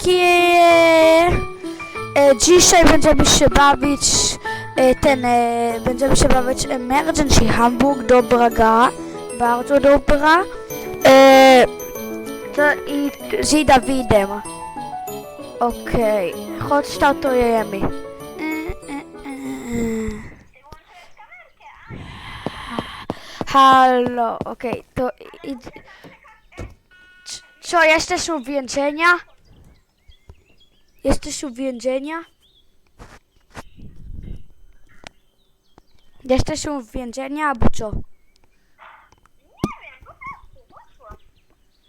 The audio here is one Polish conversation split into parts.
takie... E, dzisiaj będziemy się bawić e, ten, e, będziemy się bawić Emergency Hamburg, dobra gra, bardzo dobra. E, to i z Dawidem. Okej, chodź startujemy. E, e, e. Halo, okej, to idź. C- Co, jesteś u więzienia? Jesteś u więzienia? Jesteś u więzienia, albo co?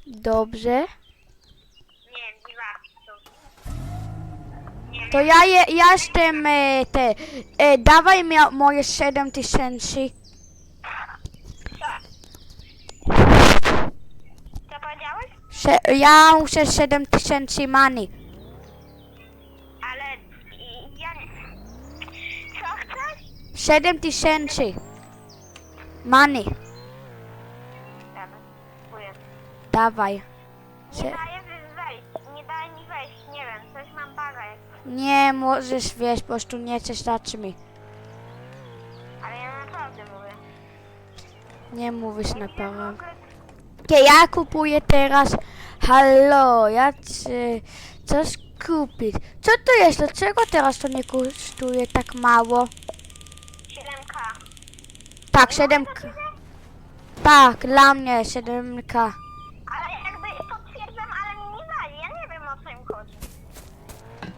Dobrze. To ja, je, ja jestem e, te. E, dawaj mi moje 7 tysięcy. Co powiedziałeś? Se- Ja muszę 7 tysięcy money. 7 tysięcy. Money. Dawaj. Nie daje wy- wejść, nie daje mi wejść, nie wiem, coś mam baga. Nie możesz wiesz, po prostu nie chcesz dać mi. Ale ja naprawdę mówię. Nie mówisz na pewno. Okej, ja kupuję teraz. Halo, ja chcę coś kupić. Co to jest? Dlaczego teraz to nie kosztuje tak mało? 7k. Tak, 7 Tak, dla mnie 7k. Ale jakby potwierdzam, ale mi nie daje, ja nie wiem o co im chodzi.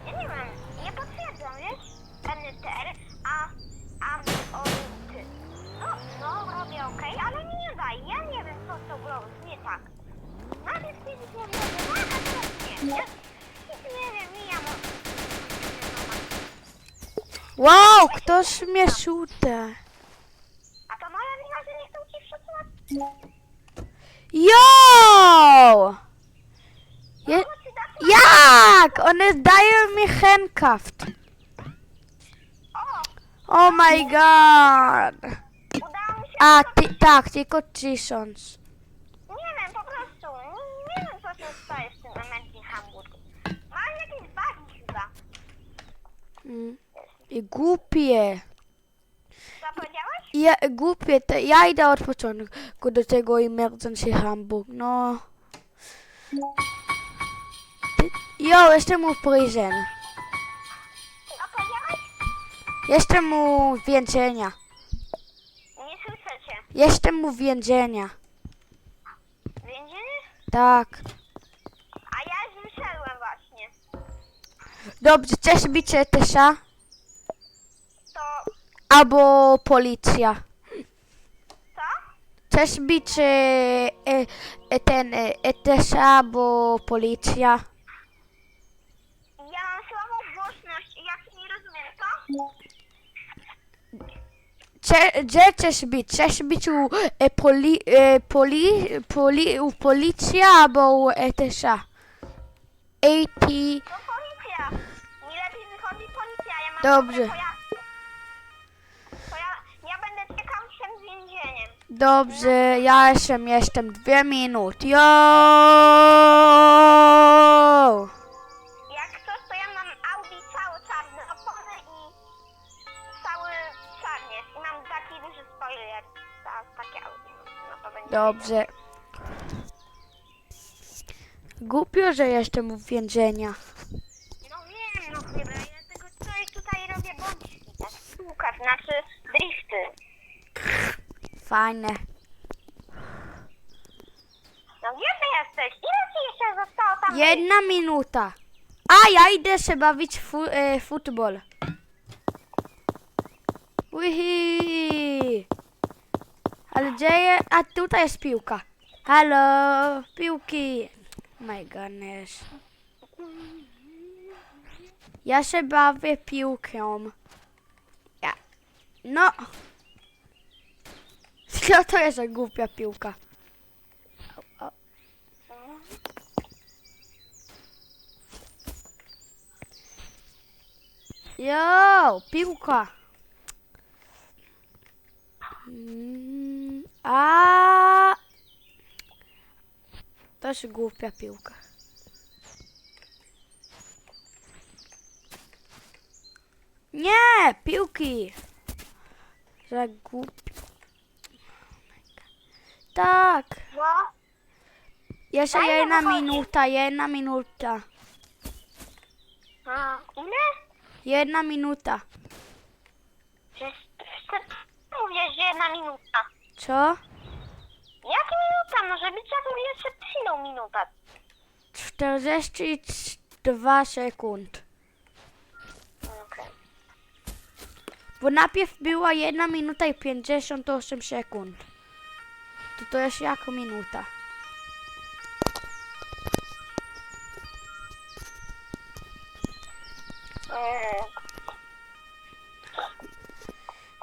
Ja nie wiem, nie potwierdzam, wiesz? NTR, a... a... o... ty. No, no, robię okej, ale mi nie daje, ja nie wiem co grą jest nie tak. Najpierw kiedyś nie wiem, a teraz nie. Ja nic nie wiem, mijam od... Wow, ktoś mnie szuta. A to moja wina, że nie chcą ci przesuwać? Yo! Je, jak? One dają mi handcuffed. Oh my god. A, ty, tak, tylko tysiąc. Nie wiem, po prostu. Nie, wiem, co się staje z tym Emerging Hamburg. Mam jakieś chyba. Mm. I głupie. Ja, głupie, to ja idę od początku do tego emergency Hamburg, no. Jo, jestem u prison. Co powiedziałeś? Jestem u więzienia. Nie słyszę cię. Jestem u więzienia. Więzienie? Tak. A ja już wyszedłem właśnie. Dobrze, chcesz bić ETSA? To Albo policja. co? Chcesz bić e, e, e, ten e, ETSA albo policja? Ja mam słabą głośność i jak nie rozumiem, co? Cze- Gdzie chcesz bić? Chcesz bić u e, poli, e, poli, poli, u policja albo u ETSA? AT... To policja. Mi lepiej wychodzi policja. Ja mam Dobrze. Dobrze, ja jestem, jestem dwie minuty. Yo! Jak coś, to ja mam Audi cały czarny opony i cały czarny. I mam taki duży spoiler. Ta, takie Audi. No to będzie. Dobrze. Głupio, że jestem u więzienia. No wiem, no chyba. Ja tego coś tutaj robię bączki. Tak, Łukasz, znaczy drifty. Fajne. No gdzie ty jesteś? Ile ci jeszcze zostało tam? Jedna minuta. A, ja idę się bawić w fu- e, futbol. Wihi. Ale gdzie je? A tutaj jest piłka. Halo, piłki. My goodness. Ja się bawię piłką. Ja. No. Co no to jest za głupia piłka? Jo, piłka. Mm, a to jest głupia piłka. Nie, piłki. Za głupi. Tak. No, Jeszcze Fajnie jedna minuta, jedna minuta. a, ile? Jedna minuta. Że- że- Mówię, że jedna minuta. Co? Jak minuta? Może być jak jeszcze przed chwilą minuta. 42 sekund. Okej. Bo najpierw była jedna minuta i 58 sekund. To to jest jako minuta.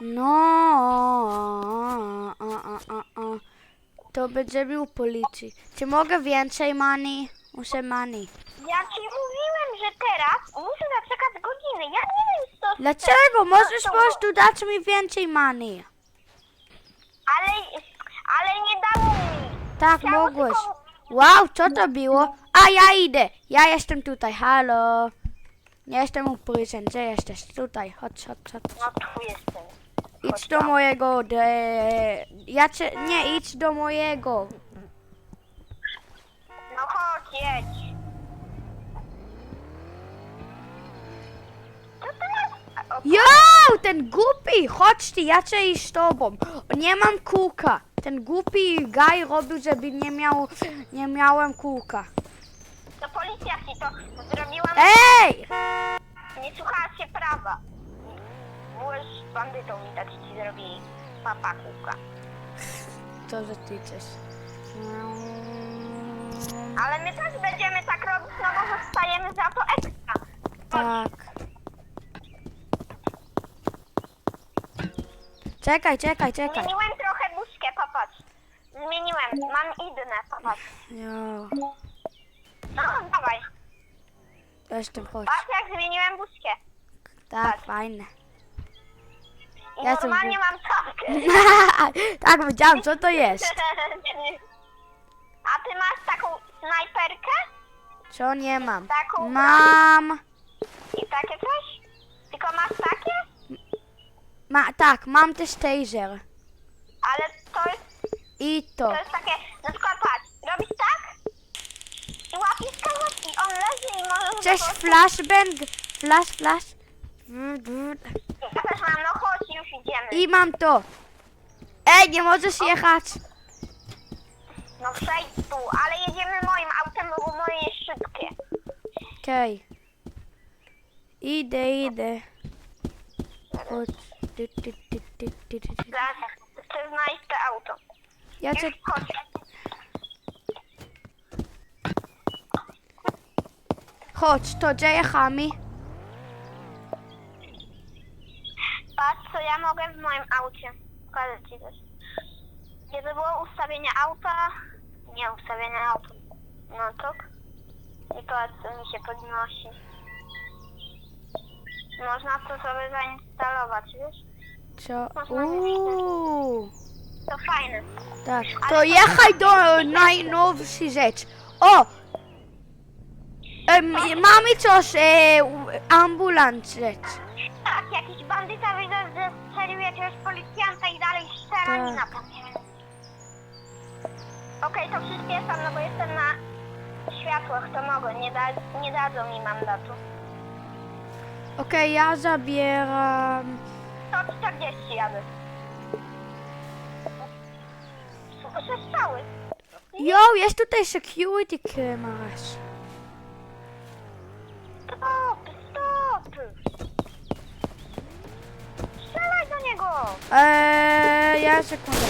No, a, a, a, a. to będziemy u policji. Czy mogę więcej money? Muszę money. Ja ci mówiłem, że teraz muszę zaczekać godzinę. Ja nie wiem co... Dlaczego? Możesz po prostu dać mi więcej money. Ale, ale nie dało mi. Tak, mogłeś. Wow, co to było? A ja idę. Ja jestem tutaj. Halo. Nie jestem u policji. Gdzie jesteś? Tutaj. Chodź, chodź, chodź. No tu jestem. Idź do mojego. De... Ja cię... Nie, idź do mojego. No chodź, jedź. Co to jest? O, Jo, ten głupi. Chodź ty, ja chcę iść z tobą. Nie mam kółka. Ten głupi guy robił, żeby nie miał... Nie miałem kółka. To policja ci to zrobiła. Ej! Nie słuchała się prawa. Byłeś bandytą i tak ci zrobili papa kółka. To, że ty chcesz. Ale my też będziemy tak robić, no bo zostajemy za to ekstra. Tak. Czekaj, czekaj, czekaj. Zmieniłem trochę buźkę, popatrz. Zmieniłem, mam inne, popatrz. Jo, No, dawaj. jestem, chodź. Patrz jak zmieniłem buźkę. Tak, fajne. I Ja to normalnie mam czapkę. tak, wiedziałam, co to jest. A ty masz taką snajperkę? Co nie mam? Taką? Mam. I takie coś? Tylko masz takie? Ma, tak, mam też taser. Ale to jest, I to. to jest takie, na przykład patrz, robisz tak i łapiesz kogoś i on leży i możesz... Cześć, prostu- flashbang. Flash, flash. Ja też mam, no chodź, już idziemy. I mam to. Ej, nie możesz jechać. No przejdź tu, ale jedziemy moim autem, bo moje jest szybkie. Okej. Idę, idę. Chodź. Ty, ty, ty, ty, ty, ty, ty. Zaraz chcę znaleźć to auto. Ja cię... Już chodź. Chodź, to gdzie jechamy? Patrz, co ja mogę w moim aucie. Pokażę ci coś. Gdzie by było ustawienie auta? Nie, ustawienie auta. No tak. I patrz, co mi się podnosi. Można to sobie zainstalować, wiesz? Co? Uuu. To fajne. Tak. To jechaj do najnowszej rzecz. O! Em, mamy coś, e, ambulans rzecz. Tak, jakiś bandyta widzę, że strzelił jakiegoś policjanta i dalej strzelanina Tak. tam jest. Okej, to przyspieszam, no bo jestem na światłach, to mogę, nie, da, nie dadzą mi mandatu. Okej, ja zabieram. To 40 jadę. Słyszę strzały. Jo, jest tutaj security cameras. Stop, stop! Strzelaj do niego! Eee, ja sekundę.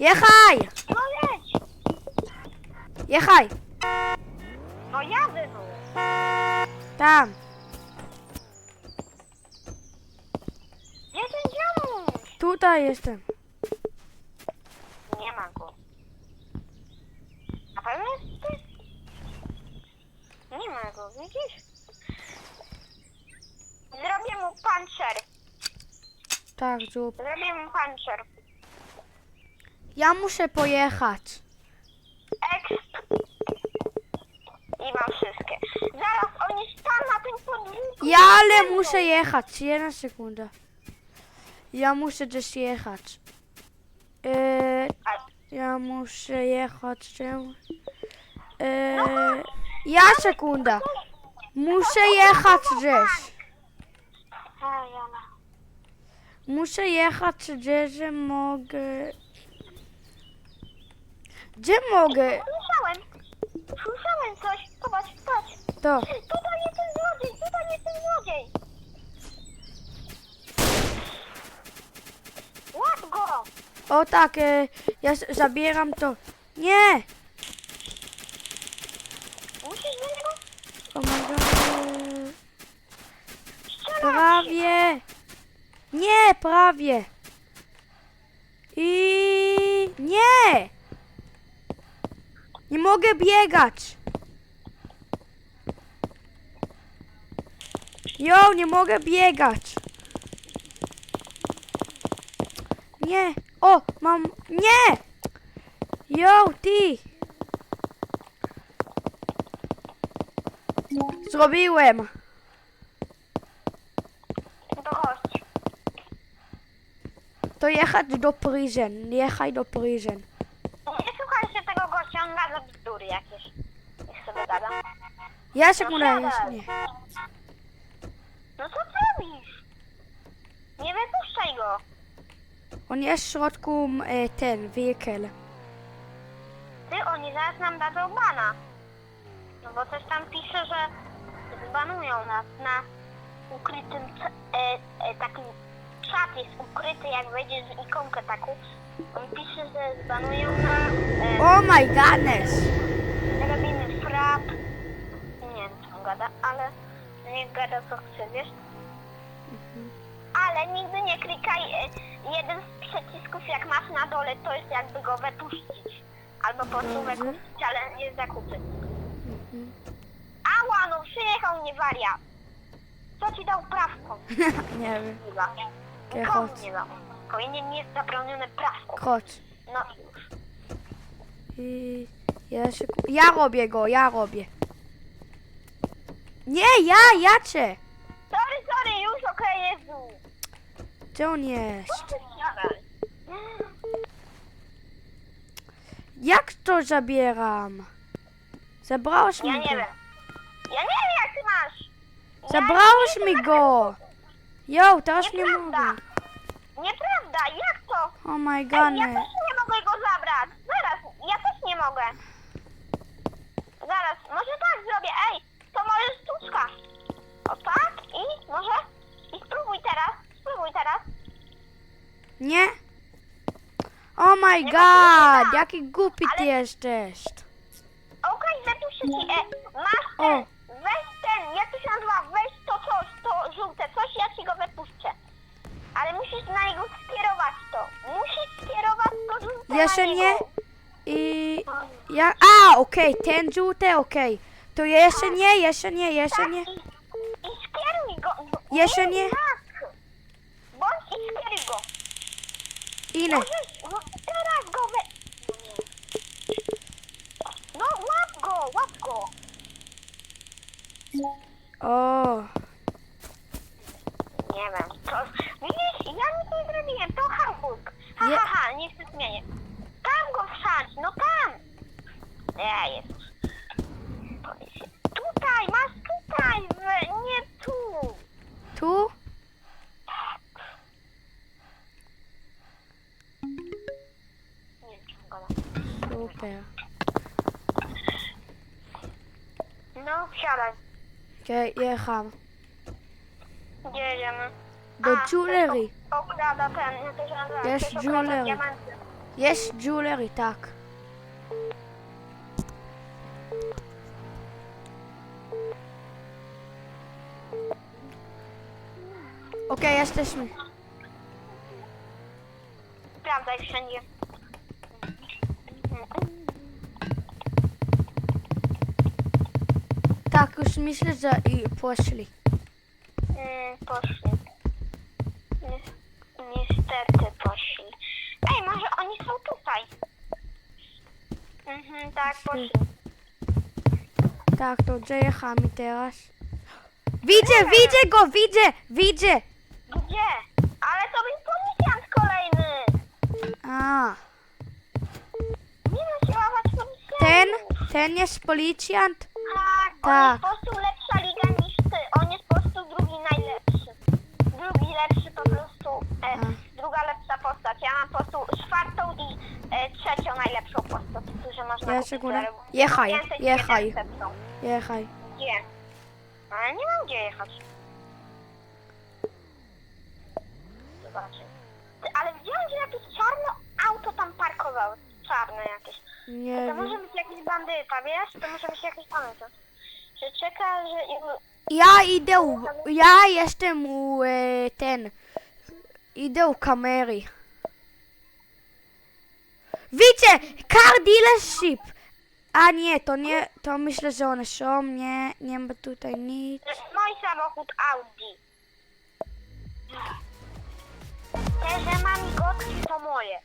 Jechaj! No jedź! Jechaj! No jadę no! Tam. Ten ziomuś? Tutaj jestem. Nie ma go. Na pewno jest ty? Nie ma go, widzisz? Zrobię mu pancer. Tak, zrób. Zrobię mu pancer. Ja muszę pojechać. Exp. i mam wszystkie. Zaraz oni staną na tym podwórku. Ja ale muszę jechać. Jedna sekunda. Ja muszę gdzieś jechać. Eee, ja muszę jechać. Czemu? Eee, ja sekunda. Muszę jechać gdzieś. A, Jana. Muszę jechać gdzieś, że mogę. Gdzie mogę? Słyszałem. Słyszałem coś. Zobacz, patrz. To. Tutaj jest ten złodziej, tutaj jest ten złodziej. Łap go. O tak, e, ja s- zabieram to. Nie! Musisz do niego O my god. strzelać. Prawie! Nie, prawie! I nie! Nie mogę biegać! Jo, nie mogę biegać! Nie! O, mam... Nie! Jo, ty! Zrobiłem! To jechać do prison, jechaj do prison. Nie słuchaj się tego gościa, on gada bzdury jakieś. Niech sobie gada. Ja sekunda, No nie. No co ty robisz? Nie wypuszczaj go. On jest w środku m, e, ten, vehicle. Ty, oni zaraz nam dadzą bana. No bo coś tam pisze, że zbanują nas na ukrytym, c- e, e, takim czat jest ukryty, jak wejdziesz w ikonkę taką. On pisze, że zbanują nas, e, Oh my goodness! robimy frap. Nie wiem, co on gada, ale co chce, wiesz? Ale nigdy nie klikaj e, jeden z przycisków, jak masz na dole, to jest jakby go wypuścić. Albo po prostu Dobrze. wykupić, ale nie zakupy. Ała, no przyjechał mnie wariat. Co ci dał prawko? nie wiem. Chyba. Nikomu chodź. nie dał. Powinien mieć zabronione prawko. Chodź. No i już. I ja, seku- ja robię go, ja robię. Nie, ja, ja cię! Sorry, sorry, już okej, Jezu. Gdzie on jest? Jak to zabieram? Zabrałeś Ja mi nie go. wiem. Ja nie wiem, jak ty masz. Ja Zabrałeś nie mi go! Jo, teraz nie mogę. Nieprawda, jak to? Oh my Ej, ja też nie mogę go zabrać. Zaraz, ja też nie mogę. Zaraz, może tak zrobię. Nie? Oh my Nie god, jaki głupi ty jesteś. Okej, ci. E, masz O. ten, weź ten, jak to się nazywa, weź to coś, to żółte coś, ja ci go wypuszczę. Ale musisz na niego skierować to. Musisz skierować to żółte Jeszcze nie? niego. I ja... A, okej, ten żółty, okej. To jeszcze nie, jeszcze nie, jeszcze Tak, nie. I, I skieruj go. Jeszcze nie? Bądź i skieruj go. Ile? Możesz, no teraz go we... No łap go, łap go. O, Nie wiem, to... Widzisz, ja nic nie zrobiłem, to Hamburg. Ha, Je- ha, ha, nie się zmienię. Tam go wsadź, no tam. Jezus. Policja. Tutaj, masz tutaj, w, nie tu. tu? No, siadaj. Okej, jecham. Gdzie jedziemy? Do A, jewelry. to Okrada ten, jak to się nazywa? Jest Ktoś okrada jewelry. diamenty. Jest jewelry, tak. Okej, jesteśmy. Sprawdzaj wszędzie. Tak, już myślę, że i poszli. Mm, poszli. Ni- Niestety poszli. Ej, może oni są tutaj. Mhm, tak, poszli. Tak, to gdzie jechamy teraz? Widzę, widzę go, widzę, widzę. Gdzie? Ale to był policjant kolejny. A, Nie da się łapać policjantów. ten, ten jest policjant? Tak, on Tak. jest po mam po prostu czwartą i e, trzecią najlepszą postać, którą można Ja kupić za rewolucję. Jechaj, jechaj. Jechaj. Gdzie? Ale nie mam gdzie jechać. Zobaczę. Ty, ale gdzie on się jakieś czarne auto tam parkował? Czarne jakieś. Nie To wiem. może być jakiś bandyta, wiesz? To może być jakiś bandyta. Że czeka, że... Ja idę, u, ja jestem u e, ten, idę u kamery. Widzę, car dealership. A nie, to nie, to myślę, że one są, nie, nie ma tutaj nic. Mój samochód Audi. Te, że mam migotki to moje.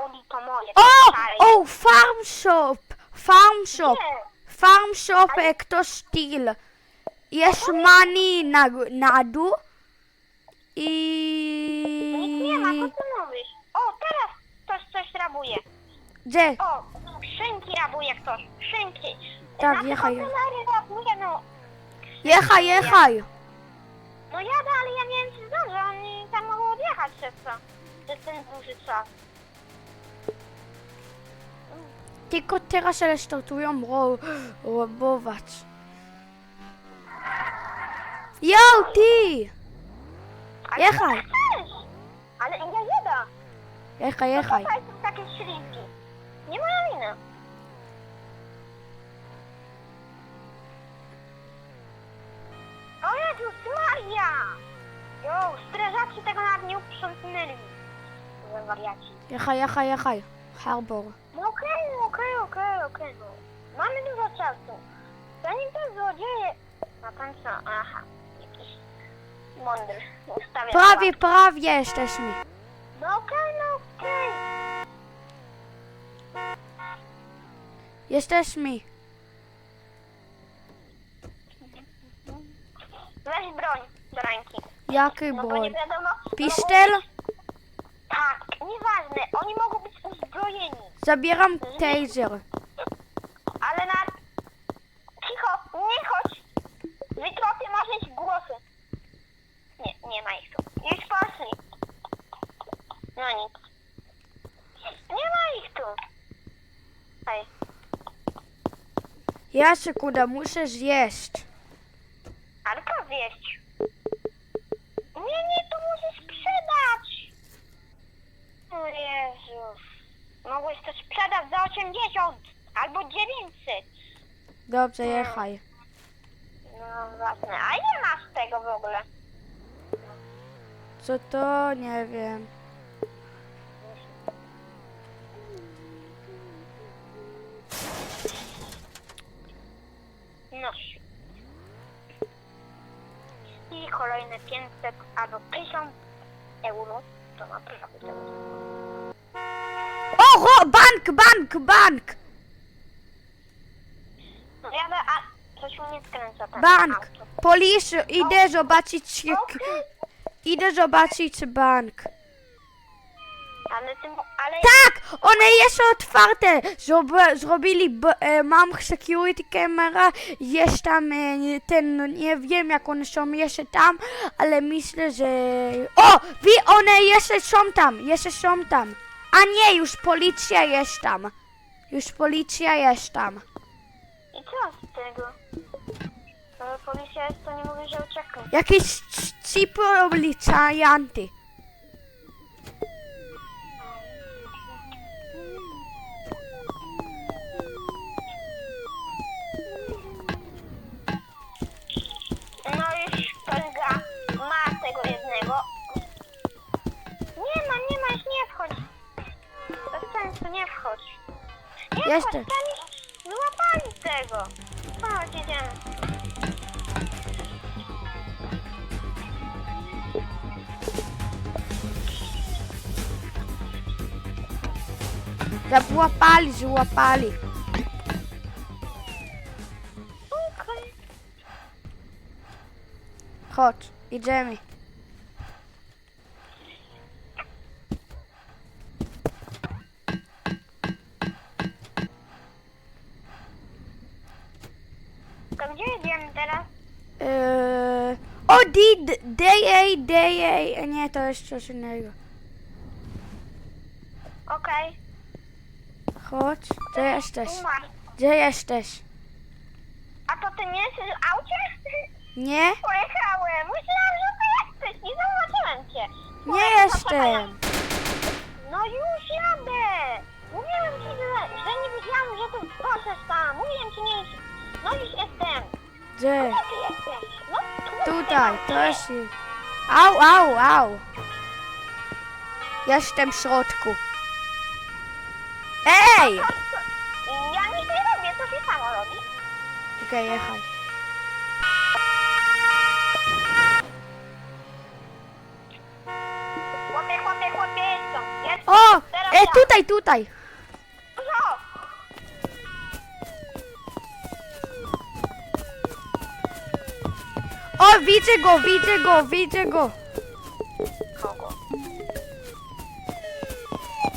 Audi to moje. O, te szare. o, farm shop, farm shop, Nie. farm shop, e, kto styl. Jest money na, na dół Nic nie ma, co ktoś coś rabuje. Gdzie? O, szynki rabuje ktoś. Szynki. Tak, Na jechaj. kontenery rabuje, no. Jechaj, jechaj. No jadę, ale ja nie wiem, czy zdążę. Oni tam mogą odjechać przez to. Przez ten duży czas. Tylko teraz restartują ro robować. Yo, ty! Ale Jechaj. co chcesz? Ale ja jadę. Jechaj, No jechaj. tutaj są takie ślizgi. Nie moja wina. O Jezus Maria! Jo, strażacy tego nawet nie uprzątnęli. Wariaci. Jechaj, jechaj, jechaj. Harbor. No okej, okej, okej, okej. no. Mamy dużo czasu. Zanim te złodzieje... A pan co? Aha. Jakiś mądry. Ustawia Prawie, prawie jesteśmy. No okej, no okej. Jesteśmy. Weź broń do ręki. Jaki No bo nie broń? wiadomo... Mogą Tak, nieważne. Oni mogą być uzbrojeni. Zabieram taser. Ale na... Cicho, nie chodź. Wytropy masz mieć głosy. Nie, nie ma ich tu. Już poszli. No nic. Nie ma ich tu. Hej. Ja sekunda, muszę zjeść. Ale co wieść? Nie, nie, to musisz sprzedać. O Jezus. Mogłeś to sprzedać za 80 albo 900. Dobrze, jechaj. No właśnie, a ile masz tego w ogóle? Co to? Nie wiem. Kolejne 500 albo 1000 euro. To naprawdę. O, ro, bank, bank, bank! No jadę, a coś mi nie skręca ten Bank. auto. Policja, idę zobaczyć, idę zobaczyć bank. Ale ty, ale Tak, one jest otwarte. Zrob, zrobili, b, e, mam security camera, jest tam e, ten, no nie wiem jak one są jeszcze tam, ale myślę, że... O, wi, one jeszcze są tam, jeszcze są tam. A nie, już policja jest tam. Już policja jest tam. i co z tego? Ale policja jest, to nie mówi, że uciekł. Jakieś ci policjanty. tu nie wchodź. Nie Jeszcze. wchodź, tego. Chodź, jedziemy. Zapłapali, że łapali. Chodź, idziemy. To jest coś innego. Okej. Chodź, gdzie jesteś? Umarł. Gdzie jesteś? A to ty nie jesteś w aucie? Nie? Pojechałem. Myślałam, że ty jesteś. Nie zobaczyłem cię. Nie jestem. No już jadę. Mówiłem ci, że, że nie wiedziałam, że ty proces tam. Mówiłem ci nie. No już jestem. Gdzie? Gdzie ty jesteś? No tu Tutaj, jestem. to jest... Au, au, au. Jestem w środku. Ej! Ja nic nie robię, to się samo robi. Okej, jechaj. Chłopie, chłopie, chłopie, jestem. O! E, tutaj, tutaj. Co? O, widzę go, widzę go, widzę go. Kogo?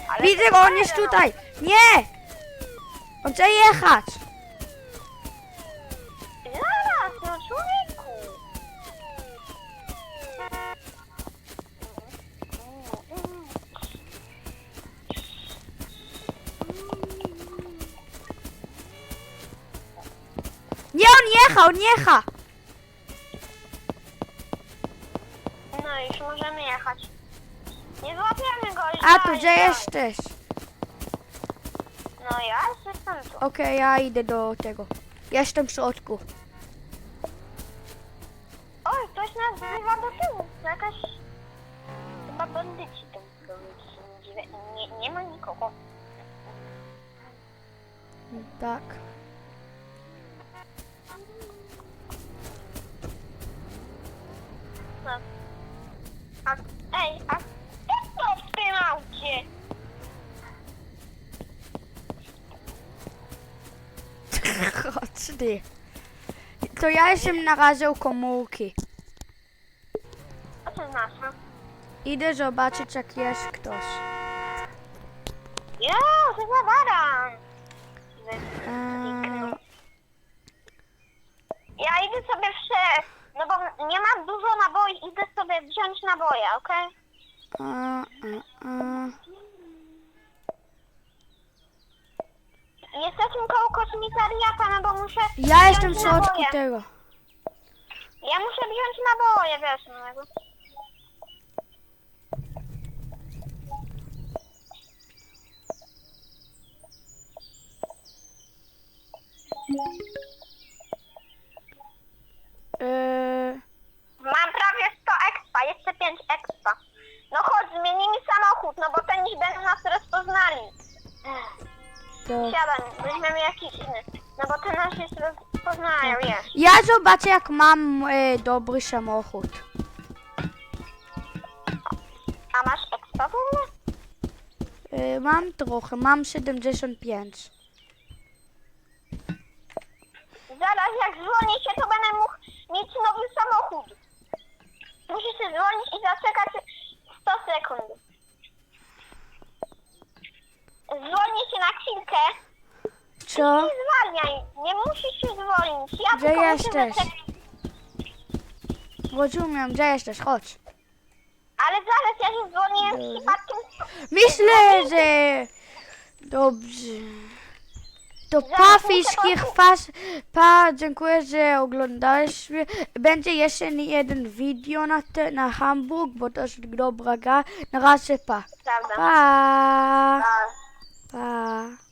Ale Widzę go, on jest no. tutaj. Nie! On chce jechać. Zaraz, no człowieku. Nie, on jecha, on jecha. A tu gdzie jesteś? No ja jestem tu. Okej, ja idę do tego. Jestem w środku. Oj, ktoś nas wzywa do tyłu. To Jakaś... Chyba bandyci tam byli. Nie, nie ma nikogo. Tak. To ja jestem na razie u komórki. Co to znaczy? Idę zobaczyć jak jest ktoś. Jo, chyba baran. Eee, Ja idę sobie prze... No bo nie mam dużo naboi, idę sobie wziąć naboje, okej? a, a, a. Kosmitariata, no bo muszę Ja wziąć jestem w środku naboje. tego. Ja muszę wziąć naboje, wiesz, no jakby. Eee, Mam prawie 100 expa, jeszcze 5 expa. No chodź, zmienimy samochód, no bo ten już będą nas rozpoznali. To... Siadaj, weźmiemy jakiś inny. No bo ten nasz jest rozpoznają, wiesz. Ja zobaczę jak mam e, dobry samochód. A masz expa w ogóle? E, mam trochę, mam 75. Zaraz jak dzwonię się, to będę mógł mieć nowy samochód. Musisz się dzwonić i zaczekać 100 sekund. Zwolnię się na chwilkę. Co? Nie zwalniaj, nie musisz się zwolnić. Ja Gdzie tylko muszę jesteś? Rozumiem, gdzie jesteś? Chodź. Ale zaraz ja się zwolniłem Dobrze. przypadkiem. Myślę, że... Dobrze. To pa poczuć. chwas, pa, dziękuję, że oglądałeś. mnie. Będzie jeszcze jeden video na, te, na Hamburg, bo to jest dobra gra. Na razie pa. Prawda. Pa. Pa.